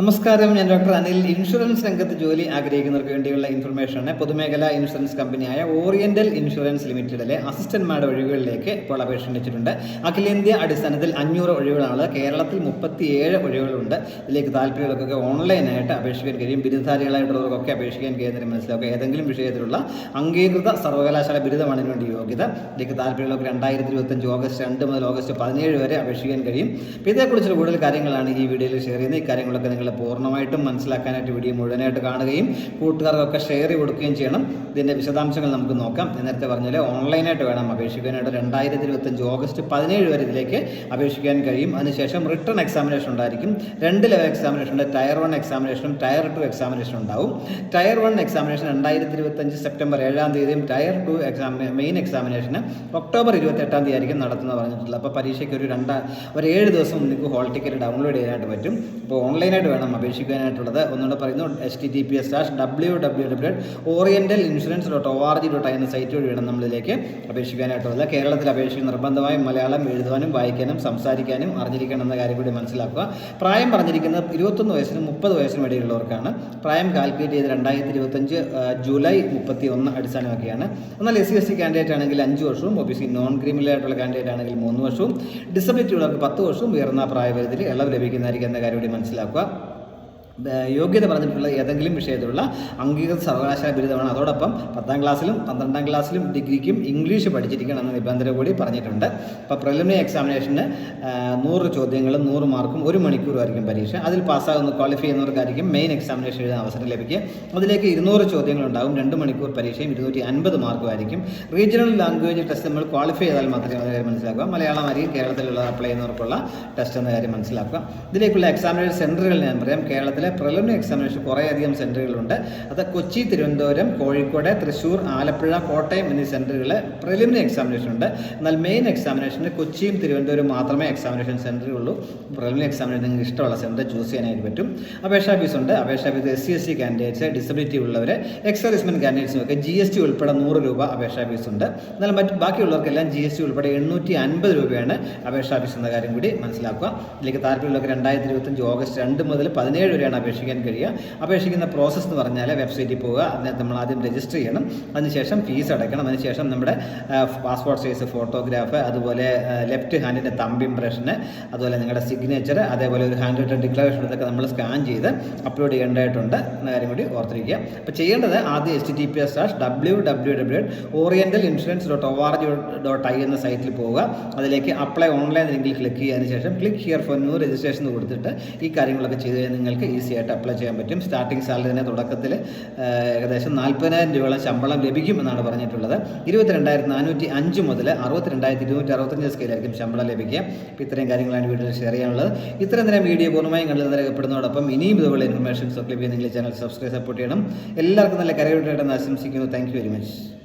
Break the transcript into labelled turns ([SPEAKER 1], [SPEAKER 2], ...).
[SPEAKER 1] നമസ്കാരം ഞാൻ doctor Anil. Insurance രംഗത്ത് ജോലി ആഗ്രഹിക്കുന്നവർക്ക് വേണ്ടിയുള്ള ഇൻഫർമേഷനാണ് പൊതുമേഖലാ ഇൻഷുറൻസ് കമ്പനിയായ ഓറിയന്റൽ ഇൻഷുറൻസ് ലിമിറ്റഡിലെ അസിസ്റ്റന്റ്മാരുടെ ഒഴിവുകളിലേക്ക് ഇപ്പോൾ അപേക്ഷ ക്ഷണിച്ചിട്ടുണ്ട്. അഖിലേന്ത്യാ അടിസ്ഥാനത്തിൽ അഞ്ഞൂറ് ഒഴിവുകളാണ്. കേരളത്തിൽ മുപ്പത്തിയേഴ് ഒഴിവുകളുണ്ട്. ഇതിലേക്ക് താല്പര്യമുള്ളവർക്കൊക്കെ ഓൺലൈനായിട്ട് അപേക്ഷിക്കാൻ കഴിയും. ബിരുദധാരികളായിട്ടുള്ളവർക്കൊക്കെ അപേക്ഷിക്കാൻ കഴിയുന്നതിന് മനസ്സിലാക്കുക. ഏതെങ്കിലും വിഷയത്തിലുള്ള അംഗീകൃത സർവകലാശാല ബിരുദമാണ് ഇതിനുവേണ്ടി യോഗ്യത. ഇതിലേക്ക് താല്പര്യമുള്ളവർക്ക് രണ്ടായിരത്തി ഇരുപത്തഞ്ച് ഓഗസ്റ്റ് രണ്ട് മുതൽ ഓഗസ്റ്റ് പതിനേഴ് വരെ അപേക്ഷിക്കാൻ കഴിയും. ഇതേക്കുറിച്ചുള്ള കൂടുതൽ കാര്യങ്ങളാണ് ഈ വീഡിയോയിൽ ഷെയർ ചെയ്യുന്നത്. ഈ കാര്യങ്ങളൊക്കെ നിങ്ങൾ പൂർണമായിട്ടും മനസ്സിലാക്കാനായിട്ട് വീഡിയോ മുഴുവനായിട്ട് കാണുകയും കൂട്ടുകാർക്കൊക്കെ ഷെയർ ചെയ്ത് കൊടുക്കുകയും ചെയ്യണം. ഇതിന്റെ വിശദാംശങ്ങൾ നമുക്ക് നോക്കാം. നേരത്തെ പറഞ്ഞാൽ ഓൺലൈനായിട്ട് വേണം അപേക്ഷിക്കാനായിട്ട് രണ്ടായിരത്തി ഇരുപത്തഞ്ച് ഓഗസ്റ്റ് പതിനേഴ് വരെ ഇതിലേക്ക് അപേക്ഷിക്കാൻ കഴിയും. അതിനുശേഷം റിട്ടേൺ എക്സാമിനേഷൻ ഉണ്ടായിരിക്കും. രണ്ട് ലെവൽ എക്സാമിനേഷൻ ഉണ്ട്. ടയർ വൺ എക്സാമിനേഷനും ടയർ ടു എക്സാമിനേഷൻ ഉണ്ടാവും. ടയർ വൺ എക്സാമിനേഷൻ രണ്ടായിരത്തി ഇരുപത്തഞ്ച് സെപ്റ്റംബർ ഏഴാം തീയതിയും ടയർ ടു എക്സാം മെയിൻ എക്സാമിനേഷന് ഒക്ടോബർ ഇരുപത്തി എട്ടാം തീയതി ആയിരിക്കും നടത്തുന്നത് പറഞ്ഞിട്ടുള്ളത്. അപ്പോൾ പരീക്ഷയ്ക്ക് ഒരു രണ്ടാ ഒരു ഏഴ് ദിവസം നിങ്ങൾക്ക് ഹോൾ ടിക്കറ്റ് ഡൗൺലോഡ് ചെയ്യാനായിട്ട് പറ്റും. അപ്പോൾ ഓൺലൈനായിട്ട് വേണം അപേക്ഷിക്കാനായിട്ടുള്ളത്. ഒന്നുകൂടെ പറയുന്നു H T T P S dash W W W Oriental Insurance dot O R G dot എന്ന സൈറ്റ് വഴി വേണം നമ്മളിലേക്ക് അപേക്ഷിക്കാനായിട്ടുള്ളത്. കേരളത്തിൽ അപേക്ഷിക്കുന്ന നിർബന്ധമായും മലയാളം എഴുതുവാനും വായിക്കാനും സംസാരിക്കാനും അറിഞ്ഞിരിക്കണം എന്ന കാര്യം കൂടി മനസ്സിലാക്കുക. പ്രായം പറഞ്ഞിരിക്കുന്നത് ഇരുപത്തൊന്ന് വയസ്സിനും മുപ്പത് വയസ്സിനും ഇടയിലുള്ളവർക്കാണ്. പ്രായം കാൽക്കുലേറ്റ് ചെയ്ത് രണ്ടായിരത്തി ഇരുപത്തഞ്ച് ജൂലൈ മുപ്പത്തി ഒന്ന് അടിസ്ഥാനമാക്കിയാണ്. എന്നാൽ S C S C candidate ആണെങ്കിൽ അഞ്ച് വർഷവും O B C non creamy layer ആയിട്ടുള്ള കാൻഡിഡേറ്റ് ആണെങ്കിൽ മൂന്ന് വർഷവും ഡിസബിലിറ്റി ഉള്ളവർക്ക് പത്ത് വർഷവും ഉയർന്ന പ്രായപരിധിയിൽ ഇളവ് ലഭിക്കുന്നതായിരിക്കും എന്ന കാര്യം കൂടി മനസ്സിലാക്കുക. യോഗ്യത പറഞ്ഞിട്ടുള്ള ഏതെങ്കിലും വിഷയത്തിലുള്ള അംഗീകൃത സർവകലാശാല ബിരുദമാണ്. അതോടൊപ്പം പത്താം ക്ലാസ്സിലും പന്ത്രണ്ടാം ക്ലാസ്സിലും ഡിഗ്രിക്കും ഇംഗ്ലീഷ് പഠിച്ചിരിക്കണം എന്ന നിബന്ധന കൂടി പറഞ്ഞിട്ടുണ്ട്. അപ്പോൾ പ്രിലിമിനറി എക്സാമിനേഷന് നൂറ് ചോദ്യങ്ങളും നൂറ് മാർക്കും ഒരു മണിക്കൂറുമായിരിക്കും പരീക്ഷ. അതിൽ പാസ്സാകുന്ന ക്വാളിഫൈ ചെയ്യുന്നവർക്കായിരിക്കും മെയിൻ എക്സാമിനേഷൻ എഴുതാൻ അവസരം ലഭിക്കുക. അതിലേക്ക് ഇരുന്നൂറ് ചോദ്യങ്ങളുണ്ടാകും. രണ്ട് മണിക്കൂർ പരീക്ഷയും ഇരുന്നൂറ്റി അൻപത് മാർക്കുമായിരിക്കും. റീജിയണൽ ലാംഗ്വേജ് ടെസ്റ്റ് നമ്മൾ ക്വാളിഫൈ ചെയ്താൽ മാത്രമേ അത് കാര്യം മനസ്സിലാക്കുക. മലയാളം ആയിരിക്കും കേരളത്തിലുള്ള അപ്ലൈ ചെയ്യുന്നവർക്കുള്ള ടെസ്റ്റ് എന്ന കാര്യം മനസ്സിലാക്കുക. ഇതിലേക്കുള്ള എക്സാമിനേഷൻ സെന്ററുകൾ ഞാൻ പറയാം. കേരളത്തിലെ പ്രിലിമിനറി എക്സാമിനേഷൻ കുറേയധികം സെന്ററുകളുണ്ട് അത് കൊച്ചി തിരുവനന്തപുരം കോഴിക്കോട് തൃശ്ശൂർ ആലപ്പുഴ കോട്ടയം എന്നീ സെന്ററുകളിൽ പ്രിലിമിനറി എക്സാമിനേഷൻ ഉണ്ട്. എന്നാൽ മെയിൻ എക്സാമിനേഷന് കൊച്ചിയും തിരുവനന്തപുരം മാത്രമേ എക്സാമിനേഷൻ സെന്ററുള്ളൂ പ്രിലിമിനറി എക്സാമിനേഷൻ നിങ്ങൾക്ക് ഇഷ്ടമുള്ള സെന്റർ ചൂസ് ചെയ്യാനായിട്ട് പറ്റും. അപേക്ഷാ ഫീസ് ഉണ്ട്. അപേക്ഷാ fees S C S C candidates disability ഉള്ളവർ എക്സർവിസ്മെന്റ് കാൻഡിഡേറ്റ്സിനൊക്കെ ജി എസ് ടി ഉൾപ്പെടെ നൂറ് രൂപ അപേക്ഷാ ഫീസ് ഉണ്ട്. എന്നാൽ മറ്റ് ബാക്കിയുള്ളവർക്കെല്ലാം ജി എസ് ടി ഉൾപ്പെടെ എണ്ണൂറ്റി അൻപത് രൂപയാണ് അപേക്ഷാ ഫീസ് എന്ന കാര്യം കൂടി മനസ്സിലാക്കുക. ഇതിലേക്ക് താല്പര്യമുള്ളവർക്ക് രണ്ടായിരത്തി ഇരുപത്തഞ്ച് ഓഗസ്റ്റ് രണ്ട് മുതൽ പതിനേഴ് വരെയാണ് അപേക്ഷിക്കാൻ കഴിയുക. അപേക്ഷിക്കുന്ന പ്രോസസ്സ് എന്ന് പറഞ്ഞാൽ വെബ്സൈറ്റിൽ പോവുക. അതിനകത്ത് നമ്മൾ ആദ്യം രജിസ്റ്റർ ചെയ്യണം. അതിനുശേഷം ഫീസ് അടയ്ക്കണം. അതിനുശേഷം നമ്മുടെ പാസ്പോർട്ട് സൈസ് ഫോട്ടോഗ്രാഫ് അതുപോലെ ലെഫ്റ്റ് ഹാൻഡിന്റെ തമ്പ് ഇംപ്രഷന് അതുപോലെ നിങ്ങളുടെ സിഗ്നേച്ചർ അതേപോലെ ഒരു ഹാൻഡ് റിട്ടൺ ഡിക്ലറേഷൻ ഇതൊക്കെ നമ്മൾ സ്കാൻ ചെയ്ത് അപ്ലോഡ് ചെയ്യേണ്ടതായിട്ടുണ്ട്. എന്ന കാര്യം കൂടി ഓർത്തിരിക്കുക. അപ്പോൾ ചെയ്യേണ്ടത് ആദ്യം H T P S dash W W W Oriental Insurance dot O R G dot I എന്ന സൈറ്റിൽ പോവുക. അതിലേക്ക് അപ്ലൈ ഓൺലൈൻ ലിങ്കിൽ ക്ലിക്ക് ചെയ്തതിന് ശേഷം click here for new registration കൊടുത്തിട്ട് ഈ കാര്യങ്ങളൊക്കെ ചെയ്ത് കഴിഞ്ഞാൽ നിങ്ങൾക്ക് ഈസി ആയിട്ട് അപ്ലൈ ചെയ്യാൻ പറ്റും. സ്റ്റാർട്ടിംഗ് സാലറി തന്നെ തുടക്കത്തിൽ ഏകദേശം നാൽപ്പതിനായിരം രൂപയോളം ശമ്പളം ലഭിക്കുമെന്നാണ് പറഞ്ഞിട്ടുള്ളത്. ഇരുപത്തിരണ്ടായിരത്തി നാനൂറ്റി അഞ്ച് മുതൽ അറുപത്തിരണ്ടായിരത്തി ഇരുന്നൂറ്റി അറുപത്തഞ്ച് സ്കെയിലായിരിക്കും ശമ്പളം ലഭിക്കുക. അപ്പോൾ ഇത്രയും കാര്യങ്ങളാണ് വീഡിയോയിൽ ഷെയർ ചെയ്യാനുള്ളത്. ഇത്രയും നേരം വീഡിയോ പൂർണമായും കണ്ടത് രേഖപ്പെടുന്നതോടൊപ്പം ഇനിയും ഇതുപോലെ ഇൻഫർമേഷൻസ് ഒക്കെ ലഭിക്കുന്ന ചാനൽ സബ്സ്ക്രൈബ് സപ്പോർട്ട് ചെയ്യണം. എല്ലാവർക്കും നല്ല കരയോട്ടായിട്ട് ആശംസിക്കുന്നു. Thank very much